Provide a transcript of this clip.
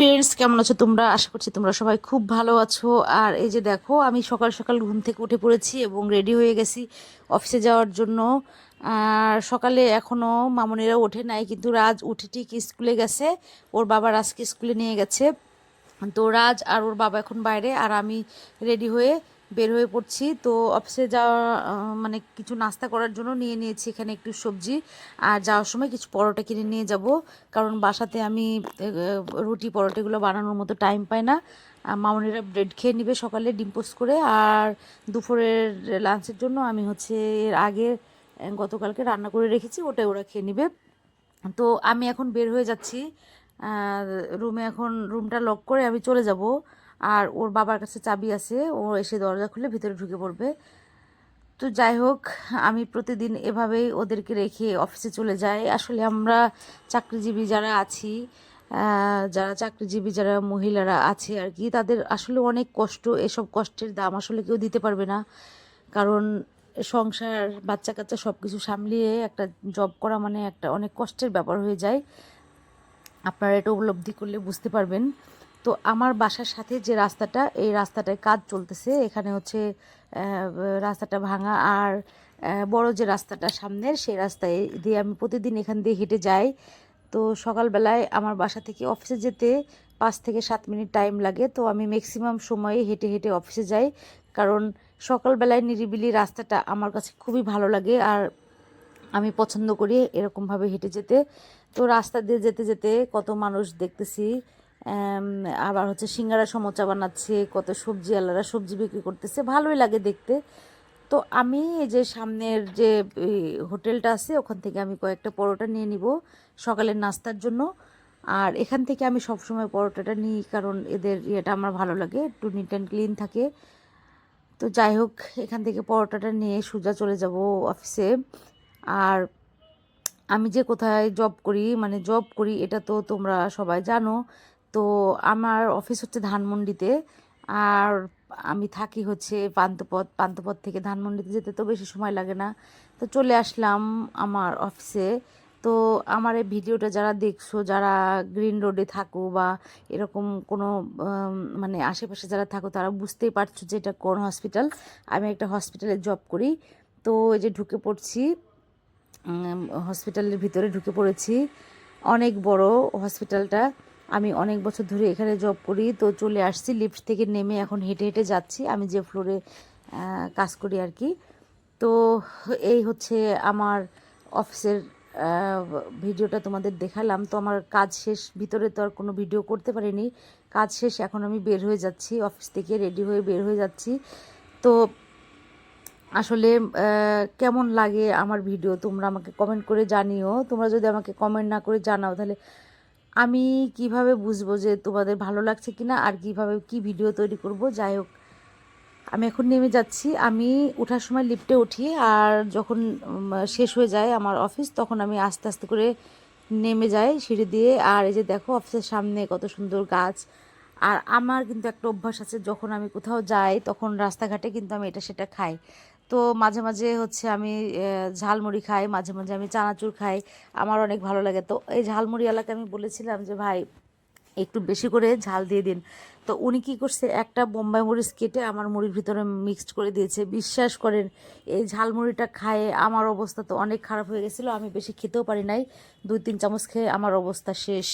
Friends কেমন আছো তোমরা? আশা করছি তোমরা সবাই খুব ভালো আছো। আর এই যে দেখো, আমি সকাল সকাল ঘুম থেকে উঠে পড়েছি এবং রেডি হয়ে গেছি অফিসে যাওয়ার জন্য। আর সকালে এখনও মামনিরা ওঠে নাই, কিন্তু রাজ উঠে ঠিক স্কুলে গেছে। ওর বাবা রাজকে স্কুলে নিয়ে গেছে। তো রাজ আর ওর বাবা এখন বাইরে, আর আমি রেডি হয়ে বের হয়ে পড়ছি। তো অফিসে যাওয়া মানে কিছু নাস্তা করার জন্য নিয়ে নিয়েছি এখানে একটু সবজি। আর যাওয়ার সময় কিছু পরোটা কিনে নিয়ে যাব। কারণ বাসাতে আমি রুটি পরোটাগুলো বানানোর মতো টাইম পাই না। মামনিরা ব্রেড খেয়ে নিবে সকালে ডিম পোস্ট করে। আর দুপুরের লাঞ্চের জন্য আমি হচ্ছে এর আগে গতকালকে রান্না করে রেখেছি। ওটাই ওরা খেয়ে নিবে। তো আমি এখন বের হয়ে যাচ্ছি। রুমে এখন, রুমটা লক করে আমি চলে যাব। আর ওর বাবার কাছে চাবি আছে, ও এসে দরজা খুলে ভিতরে ঢুকে পড়বে। তো যাই হোক, আমি প্রতিদিন এভাবেই ওদেরকে রেখে অফিসে চলে যাই। আসলে আমরা চাকরিজীবী যারা আছি যারা চাকরিজীবী, যারা মহিলারা আছে আর কি, তাদের আসলে অনেক কষ্ট। এসব কষ্টের দাম আসলে কেউ দিতে পারবে না। কারণ সংসার বাচ্চা কাচ্চা সব কিছু সামলিয়ে একটা জব করা মানে একটা অনেক কষ্টের ব্যাপার হয়ে যায়। আপনারা এটা উপলব্ধি করলে বুঝতে পারবেন। তো আমার বাসার সাথে যে রাস্তাটা, এই রাস্তাটায় কাজ চলতেছে। এখানে হচ্ছে রাস্তাটা ভাঙা আর বড় যে রাস্তাটা সামনের, সেই রাস্তায় দিয়ে আমি প্রতিদিন এখান দিয়ে হেঁটে যাই। তো সকালবেলায় আমার বাসা থেকে অফিসে যেতে পাঁচ থেকে সাত মিনিট টাইম লাগে। তো আমি ম্যাক্সিমাম সময়ে হেঁটে হেঁটে অফিসে যাই। কারণ সকালবেলায় নিরিবিলি রাস্তাটা আমার কাছে খুবই ভালো লাগে আর আমি পছন্দ করি এরকমভাবে হেঁটে যেতে। তো রাস্তা দিয়ে যেতে যেতে কত মানুষ দেখতেছি। আবার হচ্ছে সিঙ্গারা সমোচা বানাচ্ছে, কত সবজি আলারা সবজি বিক্রি করতেছে, ভালোই লাগে দেখতে। তো আমি এই যে সামনের যে হোটেলটা আছে, ওখান থেকে আমি কয়েকটা পরোটা নিয়ে নিব সকালের নাস্তার জন্য। আর এখান থেকে আমি সবসময় পরোটাটা নিই, কারণ এদের ইয়েটা আমার ভালো লাগে, একটু নিট অ্যান্ড ক্লিন থাকে। তো যাই হোক, এখান থেকে পরোটাটা নিয়ে সোজা চলে যাব অফিসে। আর আমি যে কোথায় জব করি মানে জব করি, এটা তো তোমরা সবাই জানো। তো আমার অফিস হচ্ছে ধানমন্ডিতে। আর আমি থাকি হচ্ছে পান্থপথ পান্থপথ থেকে ধানমন্ডিতে যেতে তো বেশি সময় লাগে না। তো চলে আসলাম আমার অফিসে তো আমার এই ভিডিওটা যারা দেখছ, যারা গ্রিন রোডে থাকো বা এরকম কোনো মানে আশেপাশে যারা থাকো, তারা বুঝতেই পারছ যে এটা কোন হসপিটাল আমি একটা হসপিটালে জব করি। তো এই যে ঢুকে পড়ছি হসপিটালের ভিতরে ঢুকে পড়েছি। অনেক বড় হসপিটালটা আমি অনেক বছর ধরে এখানে জব করি, তো চলে আসছি লিফট থেকে নেমে এখন হেঁটে হেঁটে যাচ্ছি। আমি যে ফ্লোরে কাজ করি আর কি। তো এই হচ্ছে আমার অফিসের ভিডিওটা তোমাদের দেখালাম। তো আমার কাজ শেষ, ভিতরে তো আর কোনো ভিডিও করতে পারিনি। কাজ শেষ, এখন আমি বের হয়ে যাচ্ছি অফিস থেকে রেডি হয়ে বের হয়ে যাচ্ছি। তো আসলে কেমন লাগে আমার ভিডিও তোমরা আমাকে কমেন্ট করে জানিও। তোমরা যদি আমাকে কমেন্ট না করে জানাও, তাহলে আমি কীভাবে বুঝব যে তোমাদের ভালো লাগছে কি না আর কীভাবে কি ভিডিও তৈরি করব? যাই হোক, আমি এখন নেমে যাচ্ছি। আমি ওঠার সময় লিফটে উঠি আর যখন শেষ হয়ে যায় আমার অফিস তখন আমি আস্তে আস্তে করে নেমে যাই সিঁড়ি দিয়ে। আর এই যে দেখো অফিসের সামনে কত সুন্দর গাছ। আর আমার কিন্তু একটা অভ্যাস আছে, যখন আমি কোথাও যাই, তখন রাস্তাঘাটে কিন্তু আমি এটা সেটা খাই। তো মাঝে মাঝে হচ্ছে আমি ঝালমুড়ি খাই, মাঝে মাঝে আমি চানাচুর খাই, আমার অনেক ভালো লাগে। তো এই ঝালমুড়ি এলাকায় আমি বলেছিলাম যে, ভাই, একটু বেশি করে ঝাল দিয়ে দিন। তো উনি কী করছে, একটা বোম্বাই মরিচ কেটে আমার মুড়ির ভিতরে মিক্সড করে দিয়েছে। বিশ্বাস করেন, এই ঝালমুড়িটা খায়ে আমার অবস্থা তো অনেক খারাপ হয়ে গেছিল, আমি বেশি খেতেও পারি নাই। দুই, তিন চামচ খেয়ে আমার অবস্থা শেষ।